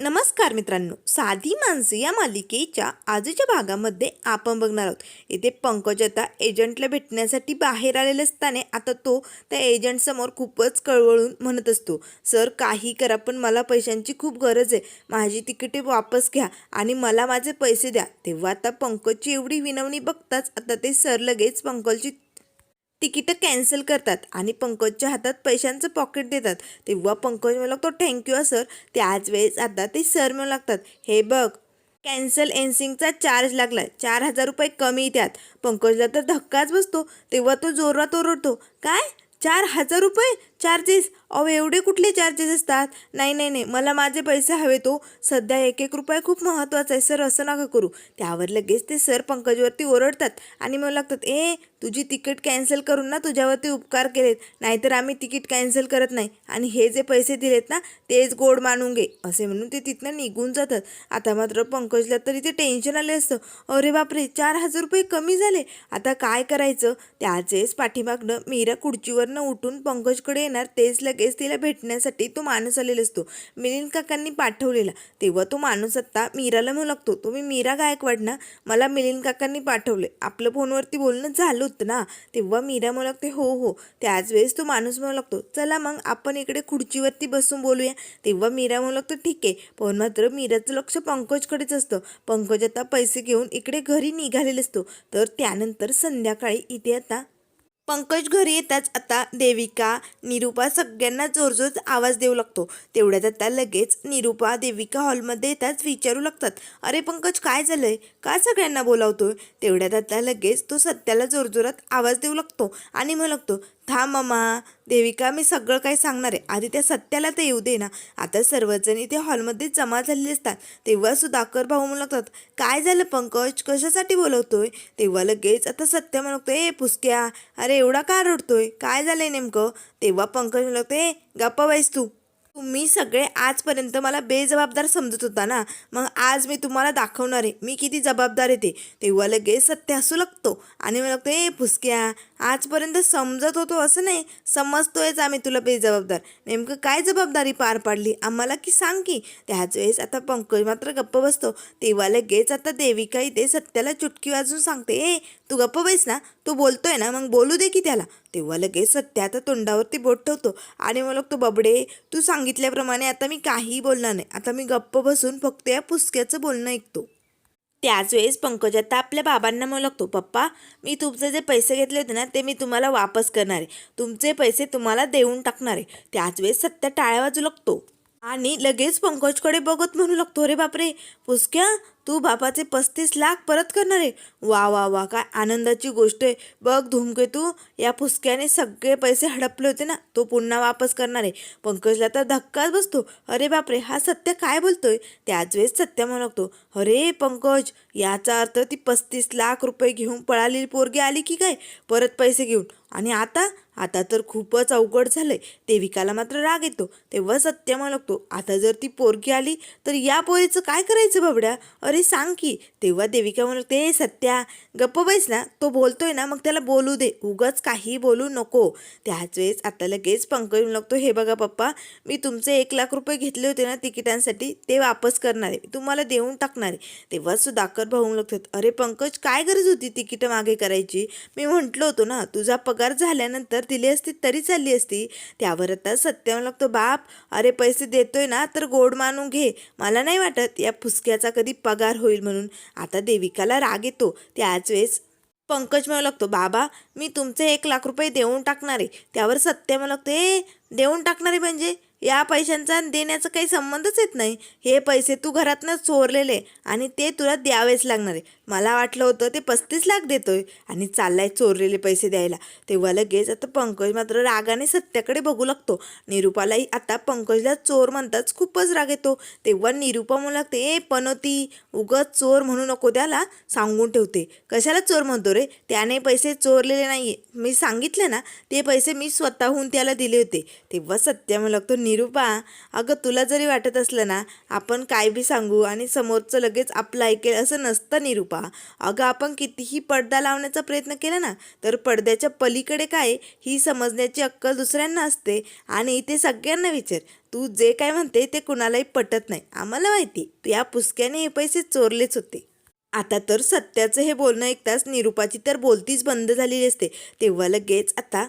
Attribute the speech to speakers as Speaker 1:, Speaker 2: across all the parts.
Speaker 1: नमस्कार मित्रांनो साधी माणसं या मालिकेच्या आजच्या भागामध्ये आपण बघणार आहोत. इथे पंकज आता एजंटला भेटण्यासाठी बाहेर आलेले असताना आता तो त्या एजंटसमोर खूपच कळवळून म्हणत असतो सर काही करा पण मला पैशांची खूप गरज आहे. माझी तिकिटे वापस घ्या आणि मला माझे पैसे द्या. तेव्हा आता पंकजची एवढी विनवणी बघताच आता ते सर लगेच पंकजची तिकीटं कॅन्सल करतात आणि पंकजच्या हातात पैशांचं पॉकेट देतात. तेव्हा पंकज मला लागतो थँक्यू सर त्याच वेळेस आता ते सर म्हणू लागतात. हे बघ कॅन्सल एन्सिंगचा चार्ज लागला चार हजार रुपये कमी त्यात. पंकजला तर धक्काच बसतो. तेव्हा तो जोरात ओरडतो काय? चार हजार रुपये? चार्जेस अहो एवढे कुठले चार्जेस असतात? नाही नाही नाही. मला माझे पैसे हवे तो. सध्या एक एक रुपया खूप महत्त्वाचा आहे. सर असं नका करू. त्यावर लगेच ते सर पंकजवरती ओरडतात आणि मला लागतात ए तुझी तिकीट कॅन्सल करून ना तुझ्यावरती उपकार केलेत. नाहीतर आम्ही तिकीट कॅन्सल करत नाही. आणि हे जे पैसे दिलेत ना तेच गोड मानून घे. असे म्हणून ते तिथनं निघून जातात. आता मात्र पंकजला तरी ते टेन्शन आले असतं. अरे बापरे चार हजार रुपये कमी झाले. आता काय करायचं? त्याचेच पाठीमागनं मीरा खुर्चीवरनं उठून पंकजकडे येणार तेच लगेच तिला भेटण्यासाठी तो माणूस आलेला असतो मिलिंद काकांनी पाठवलेला. तेव्हा तो माणूस आत्ता मीराला म्हणू लागतो तुम्ही मीरा गायकवाड ना मला मिलिंद काकांनी पाठवले. आपलं फोनवरती बोलणं झालं होतं ना तेव्हा मीरा म्हणू लागते हो हो. त्याच वेळेस तो माणूस म्हणू लागतो चला मग आपण इकडे खुर्चीवरती बसून बोलूया. तेव्हा मीरा म्हणू लागतो ठीक आहे. पण मात्र मीराचं लक्ष पंकजकडेच असतं. पंकज आता पैसे घेऊन इकडे घरी निघालेले असतो. तर त्यानंतर संध्याकाळी इथे आता पंकज घरी येताच आता देविका निरूपा सगळ्यांना जोरजोर आवाज देऊ लागतो. तेवढ्यात आता लगेच निरूपा देविका हॉलमध्ये येताच विचारू लागतात. अरे पंकज काय झालंय? का सगळ्यांना बोलावतोय? तेवढ्यात आता लगेच तो सत्याला जोरजोरात आवाज देऊ लागतो आणि म्हणू लागतो थांब मामा देविका मी सगळं काही सांगणार आहे. आधी त्या सत्याला तर येऊ दे ना. आता सर्वजण इथे हॉलमध्ये जमा झालेले असतात. तेव्हा सुधाकर भाऊ म्हणू लागतात काय झालं पंकज? कशासाठी बोलवतोय? तेव्हा लगेच आता सत्य म्हणतो ए पुसक्या अरे एवढा का रडतोय? काय झालंय नेमकं? तेव्हा पंकज म्हणतो ए गप्पा बाईस तू. तुम्ही सगळे आजपर्यंत मला बेजबाबदार समजत होता ना. मग आज मी तुम्हाला दाखवणार आहे. मी किती जबाबदार आहे तेव्हा लगेच सत्य असू लागतो आणि मला लागतो ए फुसक्या आजपर्यंत समजत होतो असं नाही समजतोयच आम्ही तुला बेजबाबदार. नेमकं काय जबाबदारी पार पाडली? आम्हाला की सांग की? त्याच वेळेस आता पंकज मात्र गप्प बसतो. तेव्हा लगेच आता देविका इथे सत्याला चुटकी वाजून सांगते ए तू गप्प बैस ना. तू बोलतोय ना मग बोलू दे की त्याला. तेव्हा लगेच सत्य आता तोंडावरती बोट ठेवतो. आणि मग तो बबडे तू सांगितल्याप्रमाणे आता मी काहीही बोलणार नाही. आता मी गप्प बसून फक्त या पुसक्याचं बोलणं ऐकतो. त्याच वेळेस पंकज आता आपल्या बाबांना म्हणू लागतो पप्पा मी तुमचे जे पैसे घेतले होते ना ते मी तुम्हाला वापस करणार आहे. तुमचे पैसे तुम्हाला देऊन टाकणार आहे. त्याच वेळेस सत्य टाळ्या वाजू लागतो. आणि लगेच पंकजकडे बघत म्हणू लागतो अरे बापरे पुसक्या तू बापाचे पस्तीस लाख परत करणार आहे. वा वा वा काय आनंदाची गोष्ट आहे. बघ धूमकेतू या फुसक्याने सगळे पैसे हडपले होते ना तो पुन्हा वापस करणार आहे. पंकजला तर धक्काच बसतो. अरे बापरे हा सत्य काय बोलतोय? त्याच वेळेस सत्य म्हणतो. अरे पंकज याचा अर्थ ती पस्तीस लाख रुपये घेऊन पळालेली पोरगी आली की काय? परत पैसे घेऊन. आणि आता? आता तर खूपच अवघड झालंय. देविकाला मात्र राग येतो. तेव्हा सत्य म्हणतो आता जर ती पोरगी आली तर या पोरीचं काय करायचं बाबड्या? अरे सांग की तेव्हा देविका म्हणते ते सत्या गप्प बैस ना तो बोलतोय ना मग त्याला बोलू दे उगाच काही बोलू नको. त्याच वेळेस आता लगेच पंकज येऊन लागतो हे बघा पप्पा मी तुमचे एक लाख रुपये घेतले होते ना तिकिटांसाठी ते वापस करणार आहे तुम्हाला देऊन टाकणार आहे. तेव्हा सुधाकर भाऊ लागतात अरे पंकज काय गरज होती तिकीटं मागे करायची? मी म्हटलो होतो ना तुझा पगार झाल्यानंतर दिली असती तरी चालली असती. त्यावर आता सत्य लागतो बाप अरे पैसे देतोय ना तर गोड मानून घे. मला नाही वाटत या फुसक्याचा कधी पगार होईल म्हणून. आता देविकाला राग येतो. त्याच वेळेस पंकज म्हणू लागतो बाबा मी तुमचे एक लाख रुपये देऊन टाकणार आहे. त्यावर सत्य म्हणू लागतो ए देऊन टाकणार आहे म्हणजे? या पैशांचा देण्याचा काही संबंधच येत नाही. हे पैसे तू घरातनं चोरलेले आणि ते तुला द्यावेच लागणार आहे. मला वाटलं होतं ते पस्तीस लाख देतोय आणि चाललाय चोरलेले पैसे द्यायला. तेव्हा लगेच आता पंकज मात्र रागाने सत्याकडे बघू लागतो. निरूपालाही आता पंकजला चोर म्हणताच खूपच राग येतो. तेव्हा निरूपा म्हणू लागते ए पनोती उगत चोर म्हणू नको त्याला सांगून ठेवते. कशाला चोर म्हणतो रे? त्याने पैसे चोरलेले नाही मी सांगितले ना ते पैसे मी स्वतःहून त्याला दिले होते. तेव्हा सत्या म्हणू लागतो निरूपा अगं तुला जरी वाटत असलं ना आपण काय बी सांगू आणि समोरचं लगेच आपलं ऐकेल असं नसतं निरूपा. अगं आपण कितीही पडदा लावण्याचा प्रयत्न केला ना तर पडद्याच्या पलीकडे काय ही समजण्याची अक्कल दुसऱ्यांना असते आणि ते सगळ्यांना विचार. तू जे काय म्हणते ते कुणालाही पटत नाही. आम्हाला माहिती या पुसक्याने हे पैसे चोरलेच होते. आता तर सत्याचं हे बोलणं ऐकताच निरूपाची तर बोलतीच बंद झालेली असते. तेव्हा लगेच आता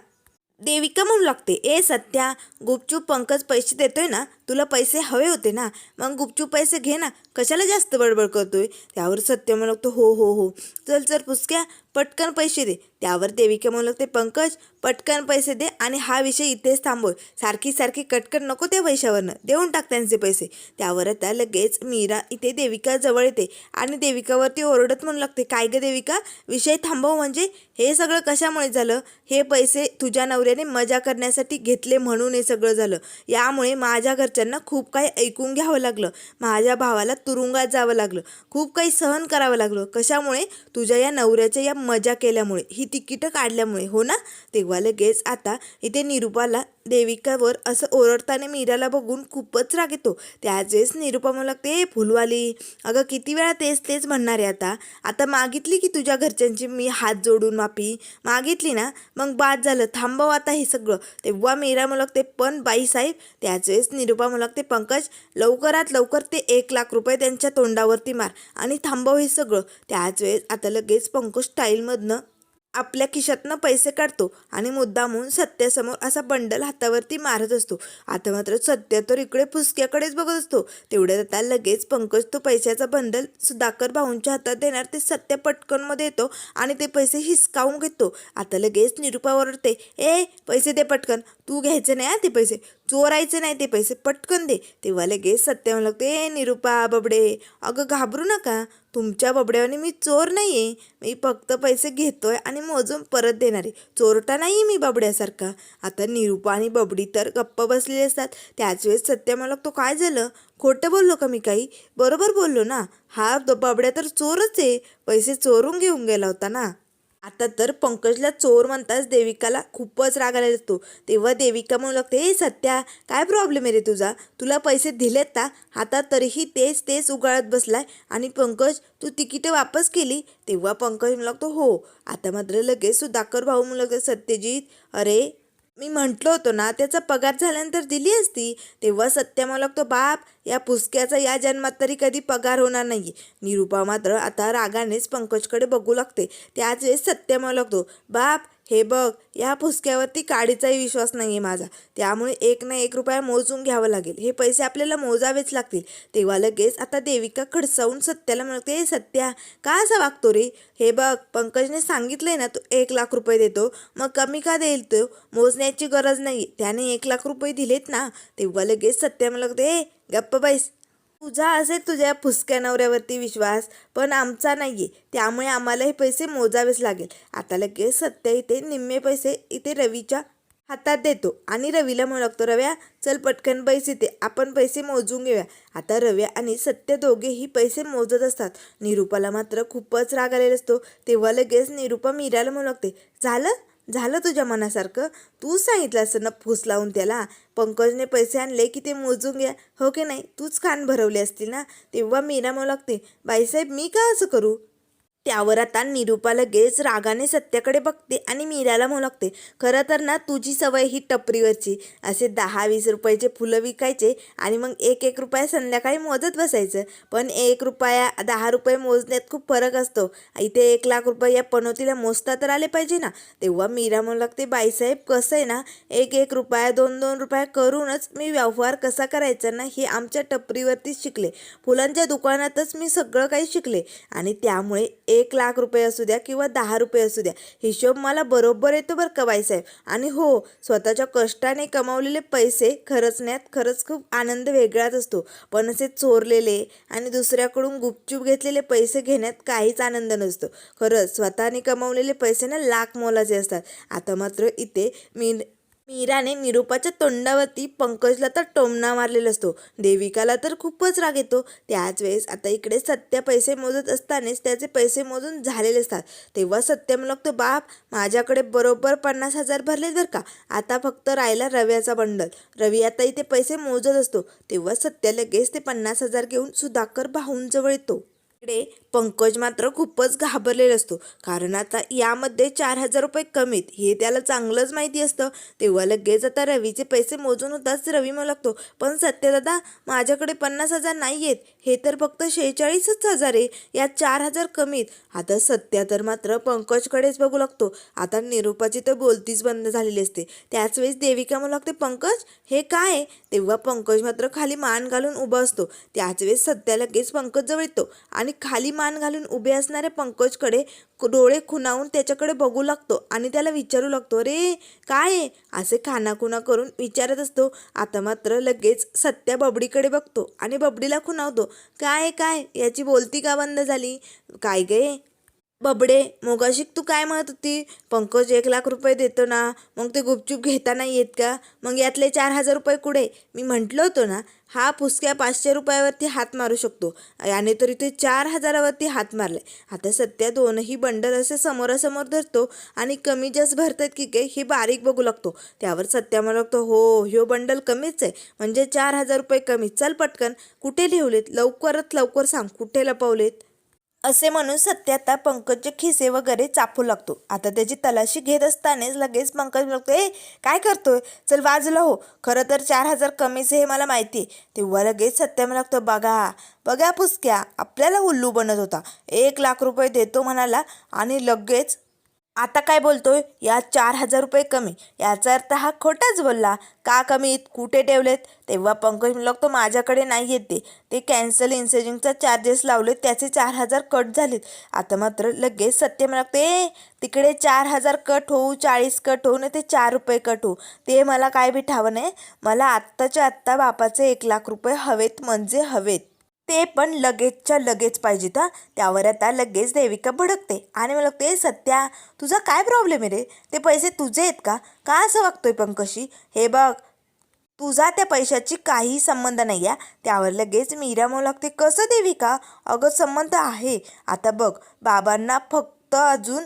Speaker 1: देविका म्हणू लागते ए सत्या गुपचूप पंकज पैसे देतोय ना तुला पैसे हवे होते ना मग गुपचूप पैसे घे ना. कशाला जास्त बडबड करतोय? त्यावर सत्य म्हणू लागतो हो हो हो. चल चल पुसक्या पटकन पैसे दे. त्यावर देविका म्हणू लागते पंकज पटकन पैसे दे आणि हा विषय इथेच थांबव. सारखी सारखी कटकट नको त्या पैशावरनं. देऊन टाक त्यांचे पैसे. त्यावर आता लगेच मीरा इथे देविका जवळ येते आणि देविकावरती ओरडत म्हणू लागते काय गं देविका? विषय थांबव म्हणजे? हे सगळं कशामुळे झालं? हे पैसे तुझ्या नवऱ्याने मजा करण्यासाठी घेतले म्हणून हे सगळं झालं. यामुळे माझ्या घरच्या घरच्यांना खूप काही ऐकून घ्यावं लागलं. माझ्या भावाला तुरुंगात जावं लागलं. खूप काही सहन करावं लागलं. कशामुळे? तुझ्या या नवऱ्याच्या या मजा केल्यामुळे. ही तिकीटं काढल्यामुळे. हो ना? तेव्हा लगेच आता इथे निरूपाला देविकावर असं ओरडताना मीराला बघून खूपच राग येतो. त्याच वेळेस निरूपा म्हणू लागते फुलवाली अगं किती वेळा तेच तेच म्हणणार आहे आता. आता मागितली की तुझ्या घरच्यांची मी हात जोडून माफी? मागितली ना? मग बाद झालं. थांबव आता हे सगळं. तेव्हा मीरा म्हणू लागते पण बाईसाहेब त्याच वेळेस निरूपा म्हणू लागते पंकज लवकरात लवकर ते एक लाख रुपये त्यांच्या तोंडावरती मार आणि थांबव हे सगळं. त्याच वेळेस आता लगेच पंकज स्टाईलमधनं आपल्या खिशातनं पैसे काढतो आणि मुद्दामून सत्यासमोर असा बंडल हातावरती मारत असतो. आता मात्र सत्य तर इकडे फुसक्याकडेच बघत असतो. तेवढ्यात आता लगेच पंकज तो पैशाचा बंडल सुधाकर भाऊंच्या हातात देणार ते सत्य पटकनमध्ये येतो आणि ते पैसे हिसकावून घेतो. आता लगेच निरूपा ओरडते ए पैसे दे पटकन. तू घ्यायचे नाही ते पैसे. चोरायचे नाही ते पैसे. पटकन दे. तेव्हा लगेच सत्य म्हणू लागते ए निरूपा बबडे अगं घाबरू नका. तुमच्या बबड्यावाने मी चोर नाही आहे मी फक्त पैसे घेतोय आणि मोजून परत देणार आहे. चोरटा नाही मी बबड्यासारखा. आता निरूपा आणि बबडी तर गप्प बसलेले असतात. त्याच वेळेस सत्य मला तो काय झालं? खोटं बोललो का मी काही? बरोबर बोललो ना. हा बबड्या तर चोरच आहे. पैसे चोरून घेऊन गेला होता ना. आता तर पंकजला चोर म्हणताच देविकाला खूपच राग आलेला असतो. तेव्हा देविका म्हणू लागते हे सत्या काय प्रॉब्लेम आहे रे तुझा? तुला पैसे दिलेत का? आता तरीही तेच तेच उगाळत बसलाय. आणि पंकज तू तिकीटं वापस केली? तेव्हा पंकज म्हणू लागतो हो. आता मात्र लगेच सुधाकर भाऊ म्हणू लागतो सत्यजित अरे मी म्हटलं होतो ना त्याचा पगार झाल्यानंतर दिली असती. तेव्हा सत्य मला लागतो बाप या पुसक्याचा या जन्मात तरी कधी पगार होणार नाही निरूपा मात्र आता रागानेच पंकजकडे बघू लागते. त्याच वेळेस सत्य मला लागतो बाप हे बघ या फुसक्यावरती काडीचाही विश्वास नाही आहे माझा. त्यामुळे एक ना एक रुपया मोजून घ्यावं लागेल. हे पैसे आपल्याला मोजावेच लागतील. तेव्हा लगेच आता देविका खडसावून सत्याला म्हणते हे सत्या का असा वागतो रे? हे बघ पंकजने सांगितलंय ना तू एक लाख रुपये देतो. मग कमी का देईल तो? मोजण्याची गरज नाही त्याने एक लाख रुपये दिलेत ना. तेव्हा लगेच सत्या म्हणते हे गप्प बाईस तुझा असेल तुझ्या फुसक्या नवऱ्यावरती विश्वास पण आमचा नाही आहे त्यामुळे आम्हाला हे पैसे मोजावेच लागेल. आता लगेच सत्य इथे निम्मे पैसे इथे रवीच्या हातात देतो. आणि रवीला म्हणू लागतो रव्या चल पटकन पैसे इथे. आपण पैसे मोजून घेऊया. आता रव्या आणि सत्य दोघेही पैसे मोजत असतात. निरूपाला मात्र खूपच राग आलेला असतो. तेव्हा लगेच निरूपा मीराला म्हणू लागते झालं? झालं तुझ्या मनासारखं? तूच सांगितलं असं ना फूस लावून त्याला. पंकजने पैसे आणले की ते मोजून घ्या. हो की नाही? तूच खान भरवले असतील ना? तेव्हा मी म्हणू लागते बाईसाहेब मी का असं करू? त्यावर आता निरूपा लगेच रागाने सत्याकडे बघते आणि मीराला म्हणू लागते खरं तर ना तुझी सवय ही टपरीवरची. असे दहा वीस रुपयाचे फुलं विकायचे आणि मग एक एक रुपया संध्याकाळी मोजत बसायचं. पण एक रुपया दहा रुपये मोजण्यात खूप फरक असतो. इथे एक लाख रुपये या पनोतीला मोजता तर आले पाहिजे ना? तेव्हा मीरा म्हणू लागते बाईसाहेब कसं आहे ना एक एक रुपया दोन दोन रुपया करूनच मी व्यवहार कसा करायचा ना हे आमच्या टपरीवरतीच शिकले. फुलांच्या दुकानातच मी सगळं काही शिकले आणि त्यामुळे एक लाख रुपये असू द्या किंवा दहा रुपये असू द्या हिशोब मला बरोबर येतो बरं का बाईसाहेब? आणि हो स्वतःच्या कष्टाने कमावलेले पैसे खरचण्यात खरंच खूप आनंद वेगळाच असतो. पण असे चोरलेले आणि दुसऱ्याकडून गुपचूप घेतलेले पैसे घेण्यात काहीच आनंद नसतो. खरंच स्वतःने कमावलेले पैसे ना लाख मोलाचे असतात. आता मात्र इथे मी मीराने निरूपाच्या तोंडावरती पंकजला तर टोमणा मारलेला असतो. देविकाला तर खूपच राग येतो. त्याच वेळेस आता इकडे सत्या पैसे मोजत असतानाच त्याचे पैसे मोजून झालेले असतात. तेव्हा सत्य लागतो बाप माझ्याकडे बरोबर पन्नास हजार भरले जर का? आता फक्त राहिला रव्याचा बंडल. रवी आता इथे पैसे मोजत असतो. तेव्हा सत्य लगेच ते पन्नास हजार घेऊन सुधाकर भाऊंजवळ येतो. इकडे पंकज मात्र खूपच घाबरलेला असतो. कारण आता यामध्ये चार हजार रुपये कमीत हे त्याला चांगलंच माहिती असतं. तेव्हा लगेच आता रवीचे पैसे मोजून होताच रवी मला लागतो पण सत्यदादा माझ्याकडे पन्नास हजार नाही आहेत हे तर फक्त शेहेचाळीसच हजार आहे. यात चार हजार कमीत. आता सत्या तर मात्र पंकजकडेच बघू लागतो. आता निरूपाची तर बोलतीच बंद झालेली असते. त्याच वेळेस देविका म्हणू लागते पंकज हे काय आहे? तेव्हा पंकज मात्र खाली मान घालून उभा असतो. त्याच वेळेस सत्या लगेच पंकज जवळ येतो आणि खाली मान घालून उभे असणाऱ्या पंकजकडे डोळे खुणावून त्याच्याकडे बघू लागतो आणि त्याला विचारू लागतो रे काय असे खानाखुना करून विचारत असतो. आता मात्र लगेच सत्या बबडीकडे बघतो आणि बबडीला खुणावतो. काय काय? याची बोलती का बंद झाली? काय गे बबडे मोगाशिक तू काय म्हणत होती? पंकज एक लाख रुपये देतो ना मग ते गुपचूप घेता नाही येत का? मग यातले चार हजार रुपये कुठे? मी म्हटलं होतं ना हा पुसक्या पाचशे रुपयावरती हात मारू शकतो. याने तर इथे चार हजारावरती हात मारले. आता सध्या दोनही बंडल असे समोरासमोर धरतो आणि कमी जास्त भरतात की काय हे बारीक बघू लागतो. त्यावर सत्या म्हणू लागतो हो ह्यो बंडल कमीच आहे. म्हणजे चार हजार रुपये कमी. चल पटकन कुठे लिहवलेत? लवकरात लवकर सांग कुठे लपवलेत? असे म्हणून सत्य आता पंकजचे खिसे वगैरे चापू लागतो. आता त्याची तलाशी घेत असतानाच लगेच पंकज बघतो ए काय करतोय? चल बाजूला हो. खरं तर चार हजार कमीच हे मला माहिती. आहे तेव्हा लगेच सत्य म्हणू लागतो बघा बघा पुसक्या आपल्याला उल्लू बनत होता. एक लाख रुपये देतो म्हणाला आणि लगेच आता काय बोलतोय? या चार हजार रुपये कमी. याचा अर्थ हा खोटाच बोलला. का कमी? कुठे ठेवलेत? तेव्हा पंकज म्हणलं तो माझ्याकडे नाही येते ते. कॅन्सल इन्सेजिंगचा चार्जेस लावले त्याचे चार हजार कट झालेत. आता मात्र लगेच सत्य म्हणत लागतो ए तिकडे चार हजार कट होऊ चाळीस कट होऊ नाही ते चार रुपये कट होऊ. ते मला काय बी ठावं नाही मला आत्ताच्या आत्ता बापाचे एक लाख रुपये हवेत म्हणजे हवेत. ते पण लगेचच्या लगेच पाहिजेत हां. त्यावर आता लगेच देविका भडकते. आणि मला ते सत्या तुझा काय प्रॉब्लेम आहे रे? ते पैसे तुझे आहेत का? का असं वागतोय पंकशी? हे बघ तुझा त्या पैशाची काही संबंध नाही आहे त्यावर लगेच मीरा म्हणू लागते कसं देविका? अगं संबंध आहे. आता बघ बाबांना फक्त अजून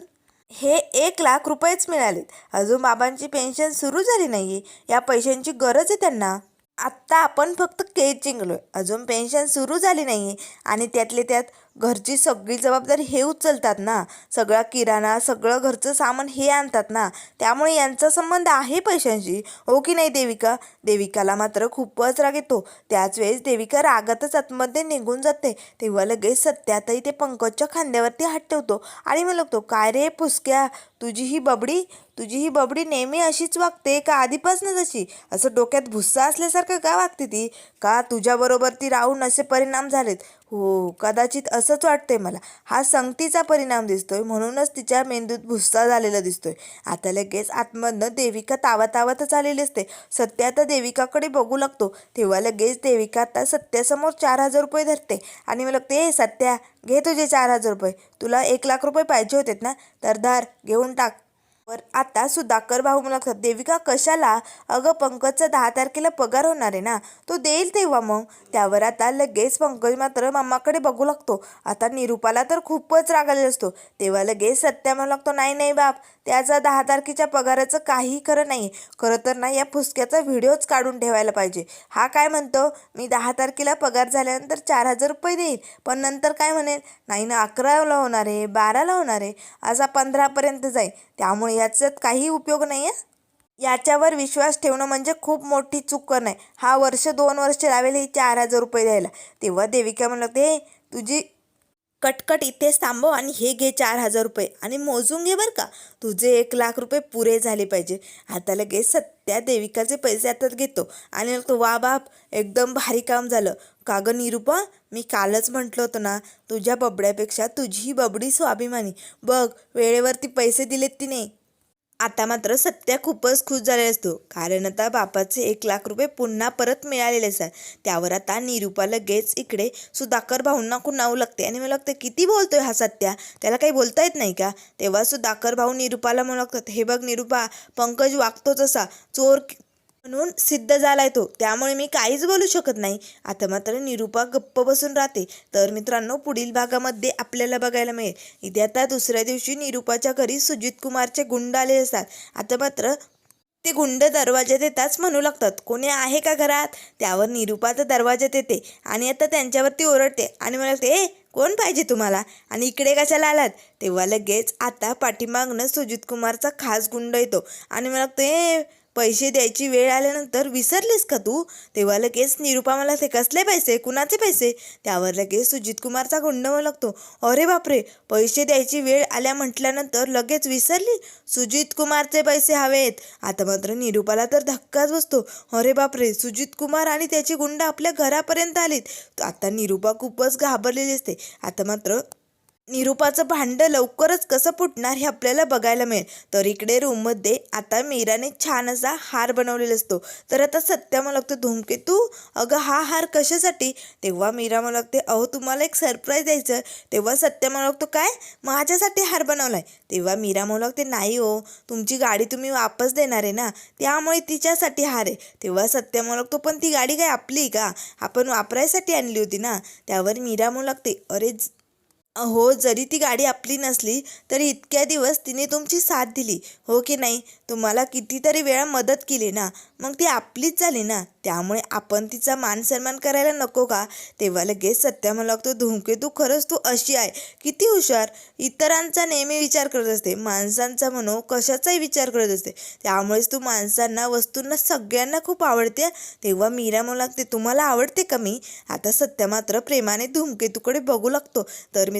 Speaker 1: हे एक लाख रुपयेच मिळालेत. अजून बाबांची पेन्शन सुरू झाली नाही आहे या पैशांची गरज आहे त्यांना. आत्ता आपण फक्त केच जिंकलो आहे अजून पेन्शन सुरू झाली नाही आहे आणि त्यातले त्यात घरची सगळी जबाबदारी हे उचलतात ना. सगळा किराणा सगळं घरचं सामान हे आणतात ना. त्यामुळे यांचा संबंध आहे पैशांशी. हो की नाही देविका? देविकाला मात्र खूपच राग येतो. त्याच वेळेस देविका रागातच आतमध्ये निघून जाते. तेव्हा लगेच सत्यातही ते पंकजच्या खांद्यावरती हात ठेवतो आणि मग लागतो काय रे पुसक्या? तुझी ही बबडी? तुझी ही बबडी नेहमी अशीच वागते का आधीपासूनच अशी? असं डोक्यात भुस्सा असल्यासारखं का वागते ती? का तुझ्याबरोबर ती राहून असे परिणाम झालेत? हो कदाचित असंच वाटतंय मला. हा संगतीचा परिणाम दिसतोय म्हणूनच तिच्या मेंदूत भुस्सा झालेला दिसतोय. आता लगेच आतमधनं देविका तावा तावातच आलेली असते. सत्य आता देविकाकडे बघू लागतो. तेव्हा लगेच देविका आता सत्यासमोर चार हजार रुपये धरते. आणि मला हे सत्या घे तुझे चार हजार रुपये. तुला एक लाख रुपये पाहिजे होतेत ना? तर धार घेऊन टाक. वर. आता सुधाकर भाऊ मला म्हणतात, देविका कशाला? अगं पंकजचा दहा तारखेला पगार होणार आहे ना? तो देईल तेव्हा मग. त्यावर आता लगेच पंकज मात्र मामाकडे बघू लागतो. आता निरूपाला तर खूपच रागाला असतो. तेव्हा लगेच सत्या म्हणू लागतो नाही नाही बाप त्याचा दहा तारखेच्या पगाराचं काही खरं नाही. खरं तर ना या फुसक्याचा व्हिडिओच काढून ठेवायला पाहिजे. हा काय म्हणतो? मी दहा तारखेला पगार झाल्यानंतर चार हजार रुपये देईल. पण नंतर काय म्हणेल? नाही ना अकराला होणार आहे बाराला होणार आहे. असा पंधरापर्यंत जाईल. त्यामुळे याच्यात काही उपयोग नाही आहे याच्यावर विश्वास ठेवणं म्हणजे खूप मोठी चूक आहे. हा वर्ष दोन वर्ष लावेल ही चार हजार रुपये द्यायला. तेव्हा देविका म्हणलं ते तुझी कटकट इथेच थांबव आणि हे घे चार हजार रुपये. आणि मोजून घे बरं का. तुझे एक लाख रुपये पुरे झाले पाहिजे. आता लगेच सत्या देविकाचे पैसे हातात घेतो. आणि तो वा बाप एकदम भारी काम झालं. का गं निरूपा मी कालच म्हटलं होतं ना तुझ्या बबड्यापेक्षा तुझी ही बबडी स्वाभिमानी. बघ वेळेवरती पैसे दिलेत तिने आता मात्र सत्या खूपच खुश झालेला असतो. कारण आता बापाचे एक लाख रुपये पुन्हा परत मिळालेले असतात. त्यावर आता निरूपा लगेच इकडे सुधाकर भाऊंना खुणावू लागते. आणि मला लागतं किती बोलतोय हा सत्या? त्याला काही बोलता येत नाही का? तेव्हा सुधाकर भाऊ निरूपाला म्हणू लागतात हे बघ निरूपा पंकज वागतोच असा. चोर म्हणून सिद्ध झालाय तो. त्यामुळे मी काहीच बोलू शकत नाही. आता मात्र निरूपा गप्प बसून राहते. तर मित्रांनो पुढील भागामध्ये आपल्याला बघायला मिळेल. इथे आता दुसऱ्या दिवशी निरूपाच्या घरी सुजित कुमारचे गुंड आले असतात. आता मात्र ते गुंड दरवाजात येताच म्हणू लागतात. कोणी आहे का घरात? त्यावर निरूपा तर दरवाजात येते आणि आता त्यांच्यावरती ओरडते आणि मला लागते ए कोण पाहिजे तुम्हाला? आणि इकडे कशाला आलात? तेव्हा लगेच आता पाठीमागनं सुजित कुमारचा खास गुंड येतो आणि मला लागतो ए पैसे द्यायची वेळ आल्यानंतर विसरलीस का तू? तेव्हा लगेच निरुपा मला ते कसले पैसे? कुणाचे पैसे? त्यावर लगेच सुजित कुमारचा गुंड लागतो अरे बापरे! पैसे द्यायची वेळ आल्या म्हटल्यानंतर लगेच विसरली? सुजित कुमारचे पैसे हवेत. आता मात्र निरुपाला तर धक्काच बसतो. अरे बापरे! सुजित कुमार आणि त्याची गुंड आपल्या घरापर्यंत आलीत. आता निरुपा खूपच घाबरलेली असते. आता मात्र निरूपाचं भांडं लवकरच कसं फुटणार हे आपल्याला बघायला मिळेल. तर इकडे रूममध्ये आता मीराने छान असा हार बनवलेला असतो. तर आता सत्या मला लागतो धूमकेतू अगं हा हार कशासाठी? तेव्हा मीरा मला लागते अहो तुम्हाला एक सरप्राईज द्यायचं. तेव्हा सत्या मला लागतो काय? माझ्यासाठी हार बनवलाय. तेव्हा मीरा मला लागते नाही हो तुमची गाडी तुम्ही वापस देणार आहे ना? त्यामुळे तिच्यासाठी हार आहे. तेव्हा सत्या मला लागतो पण ती गाडी काय आपली का? आपण वापरायसाठी आणली होती ना? त्यावर मीरा मला लागते अरे हो जरी ती गाडी आपली नसली तरी इतक्या दिवस तिने तुमची साथ दिली हो की नाही? तुम्हाला कितीतरी वेळा मदत केली ना मग ती आपलीच झाली ना? त्यामुळे आपण तिचा मान सन्मान करायला नको का? तेव्हा लगेच सत्या मला लागतो धूमकेतू खरंच तू अशी आहे? किती हुशार? इतरांचा नेहमी विचार करत असते. माणसांचा म्हणो कशाचाही विचार करत असते. त्यामुळेच तू माणसांना वस्तूंना सगळ्यांना खूप आवडते. तेव्हा मीरा मला लागते तुम्हाला आवडते का मी? आता सत्या मात्र प्रेमाने धूमकेतूकडे बघू लागतो. तर मी